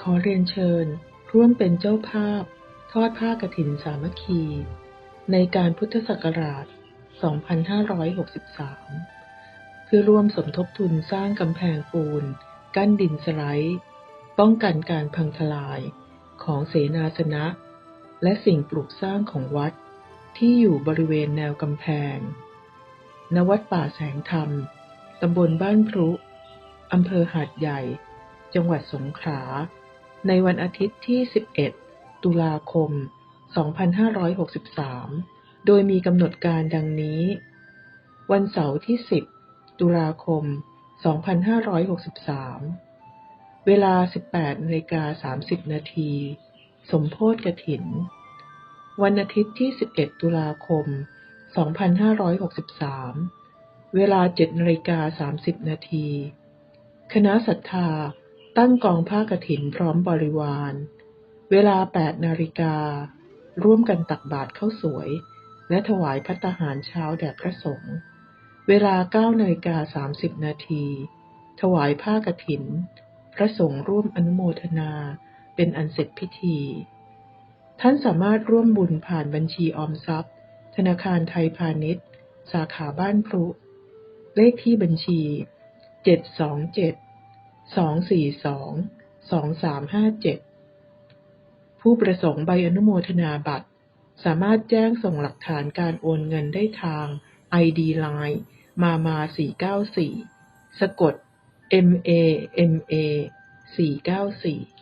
ขอเรียนเชิญ ร่วมเป็นเจ้าภาพ ทอดผ้ากฐินสามัคคี ในการพุทธศักราช 2563 เพื่อร่วมสมทบทุนสร้างกำแพงปูน กั้นดินสไลด์ป้องกันการพังทลายของเสนาสนะ และสิ่งปลูกสร้างของวัด ที่อยู่บริเวณแนวกำแพง ณ วัดป่าแสงธรรม ตำบลบ้านพรุ อำเภอหาดใหญ่ จังหวัดสงขลา ในวันอาทิตย์ที่ 11 ตุลาคม 2563 โดยมีกำหนดการดังนี้ วันเสาร์ที่ 10 ตุลาคม 2563 เวลา 18นาฬิกา30 นาที สมโพธกฐิน วันอาทิตย์ที่ 11 ตุลาคม 2563 เวลา7นาฬิกา30 นาที คณะศรัทธา ตั้งกองผ้ากฐินพร้อมบริวาร เวลา8นาฬิกา ร่วมกันตักบาตรข้าวสวย และถวายพัตหารเช้าแด่พระสงฆ์ เวลา9นาฬิกา30นาที ถวายผ้ากฐิน พระสงฆ์ร่วมอนุโมทนา เป็นอันเสร็จพิธี ท่านสามารถร่วมบุญผ่านบัญชีออมทรัพย์ ธนาคารไทยพาณิชย์ สาขาบ้านพรุเลขที่บัญชี องสี่สองสองสามห้าเจ็ดผู้ประสงค์ใบอนุโมทนาบัตร สามารถแจ้งส่งหลักฐานการโอนเงินได้ทาง ID Line มามา494 สะกด M A M A 494